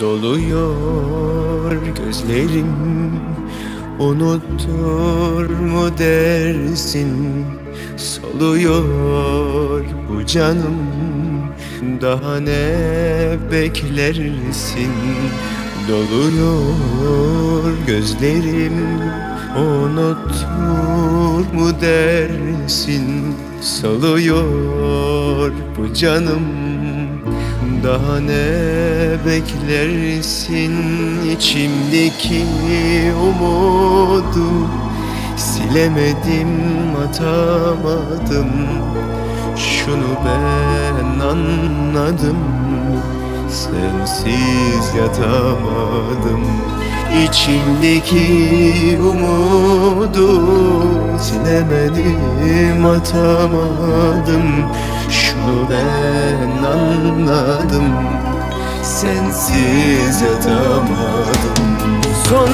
Doluyor gözlerim Unuttur mu dersin? Soluyor bu canım. Daha ne beklersin? Doluyor gözlerim. Unuttur mu dersin? Soluyor bu canım daha ne beklersin içimdeki umudu? Silemedim atamadım. Şunu ben anladım. Sensiz yatamadım. İçimdeki umudu Silemedim atamadım Şunu ben anladım. Sensiz yatamadım. Son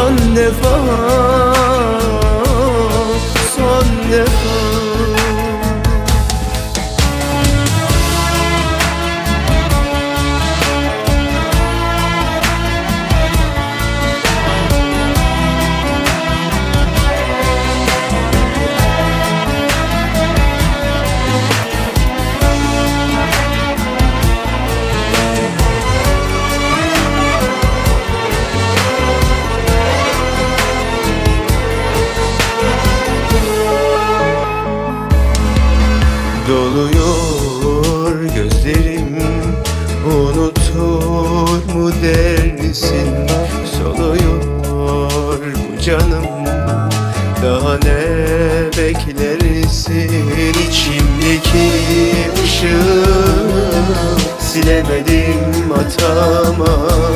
Son defa gözlerim Unutur mu dersin? Soluyor bu canım? Daha ne beklersin? İçimdeki ışığı Silemedim atamadım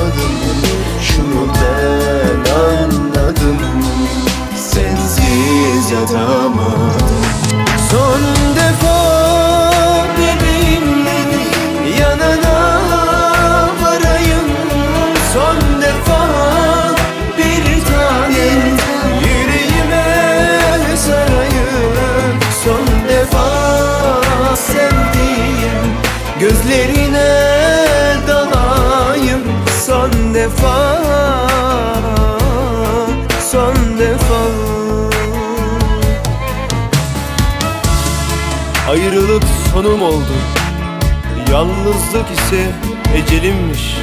Ayrılık sonum oldu. Yalnızlık ise ecelimmiş.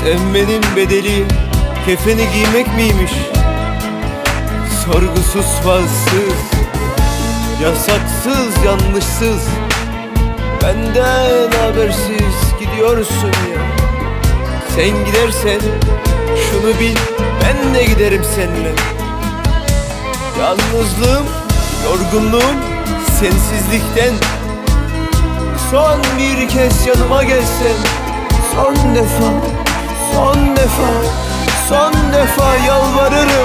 Sevmenin bedeli kefeni giymek miymiş? Sorgusuz sualsiz Yasaksız yanlışsız. Benden habersiz gidiyorsun ya. Sen gidersen şunu bil ben de giderim seninle. Yalnızlığım, yorgunluğum sensizlikten. Son bir kez yanıma gelsen. Son defa, son defa, son defa yalvarırım